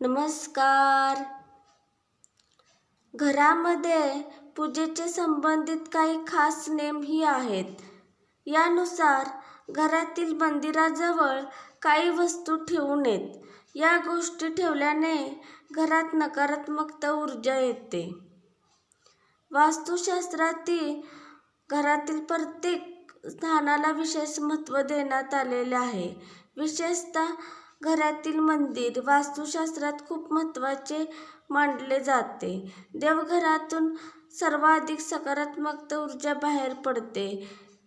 नमस्कार. घरामध्ये पूजेचे संबंधित काही खास नेमही आहेत. यानुसार घरातील मंदिराजवळ काही वस्तू ठेवू नयेत या गोष्टी ठेवल्याने घरात नकारात्मकता ऊर्जा येते. वास्तुशास्त्रातील घरातील प्रत्येक स्थानाला विशेष महत्त्व देण्यात आलेले आहे. विशेषतः घरातील मंदिर वास्तुशास्त्रात खूप महत्त्वाचे मानले जाते. देवघरातून सर्वाधिक सकारात्मक ऊर्जा बाहेर पडते.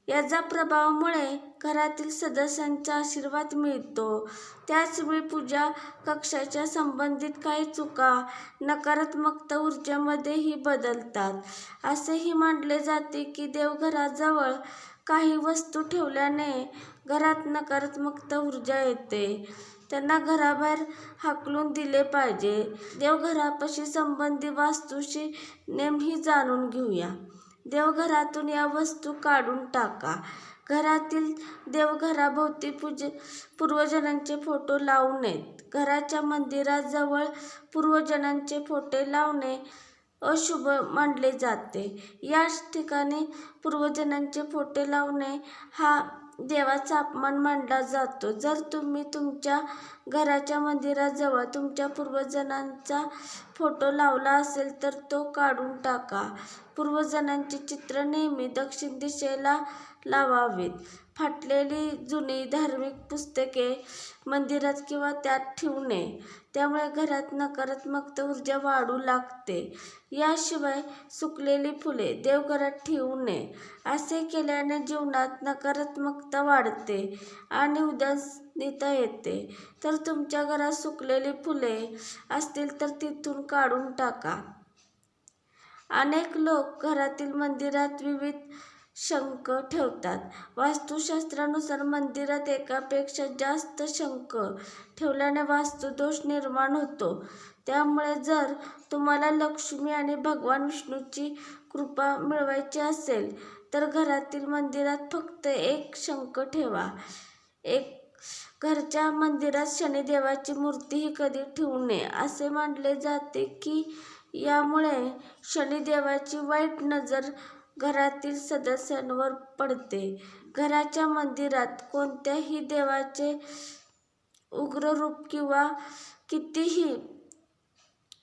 याचा प्रभावामुळे घरातील सदस्यांचा आशीर्वाद मिळतो. त्याचवेळी पूजा कक्षाच्या संबंधित काही चुका नकारात्मक ऊर्जेमध्येही बदलतात. असेही मानले जाते की देवघराजवळ काही वस्तू ठेवल्याने घरात नकारात्मक ऊर्जा येते. त्यांना घराबाहेर हाकलून दिले पाहिजे. देवघरापाशी संबंधित वास्तूशी नेमही जाणून घेऊया. देवघरातून या वस्तू काढून टाका. घरातील देवघराभोवती पूजे पूर्वजनांचे फोटो लावू नयेत. घराच्या मंदिराजवळ पूर्वजनांचे फोटो लावणे अशुभ मानले जाते. याच ठिकाणी पूर्वजनांचे फोटो लावणे हा देवाचा अपमान मानला जातो. जर तुम्ही तुमच्या घराच्या मंदिराजवळ तुमच्या पूर्वजनांचा फोटो लावला असेल तर तो काढून टाका. पूर्वजनांचे चित्र नेहमी दक्षिण दिशेला लावावेत. फाटलेली जुनी धार्मिक पुस्तके मंदिरात किंवा त्यात ठेवू नये. त्यामुळे घरात नकारात्मक ऊर्जा वाढू लागते. याशिवाय सुकलेली फुले देवघरात ठेवू नये. असे केल्याने जीवनात नकारात्मकता वाढते आणि उदासनीता येते. तर तुमच्या घरात सुकलेली फुले असतील तर तिथून काढून टाका. अनेक लोक घरातील मंदिरात विविध शंख ठेवतात. वास्तुशास्त्रानुसार मंदिरात एकापेक्षा जास्त शंख ठेवल्याने वास्तुदोष निर्माण होतो. त्यामुळे जर तुम्हाला लक्ष्मी आणि भगवान विष्णूची कृपा मिळवायची असेल तर घरातील मंदिरात फक्त एक शंख ठेवा. एक घरच्या मंदिरात शनिदेवाची मूर्तीही कधी ठेवू नये असे मानले जाते की यामुळे शनिदेवाची वाईट नजर घरातील सदस्यांवर पडते. घराच्या मंदिरात कोणत्याही देवाचे उग्र रूप किंवा कितीही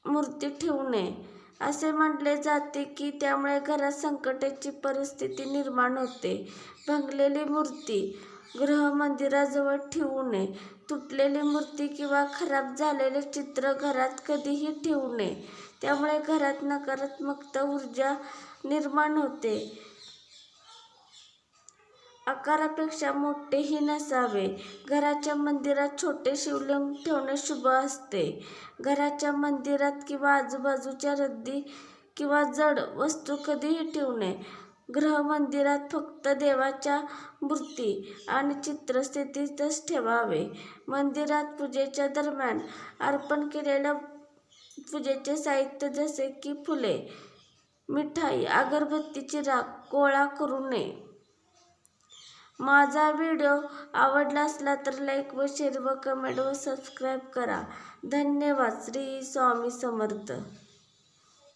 मूर्ती ठेवू नये असे म्हटले जाते की त्यामुळे घरात संकटाची परिस्थिती निर्माण होते. भंगलेली मूर्ती ग्रह मंदिराजवळ ठेवू नये. तुटलेली मूर्ती किंवा खराब झालेले चित्र घरात कधीही ठेवू नये. त्यामुळे घरात नकारात्मक ऊर्जा निर्माण होते. आकारापेक्षा मोठेही नसावे. घराच्या मंदिरात छोटे शिवलिंग ठेवणे शुभ असते. घराच्या मंदिरात किंवा आजूबाजूच्या रद्दी किंवा जड वस्तू कधीही ठेवू नये. गृह मंदिरात फक्त देवाच्या मूर्ती आणि चित्र स्थितीतच ठेवावे. मंदिरात पूजेच्या दरम्यान अर्पण केलेलं पूजेचे साहित्य जसे की फुले मिठाई अगरबत्तीची राख गोळा करू नये. माझा व्हिडिओ आवडला असला तर लाईक व शेअर व कमेंट व सबस्क्राईब करा. धन्यवाद. श्री स्वामी समर्थ.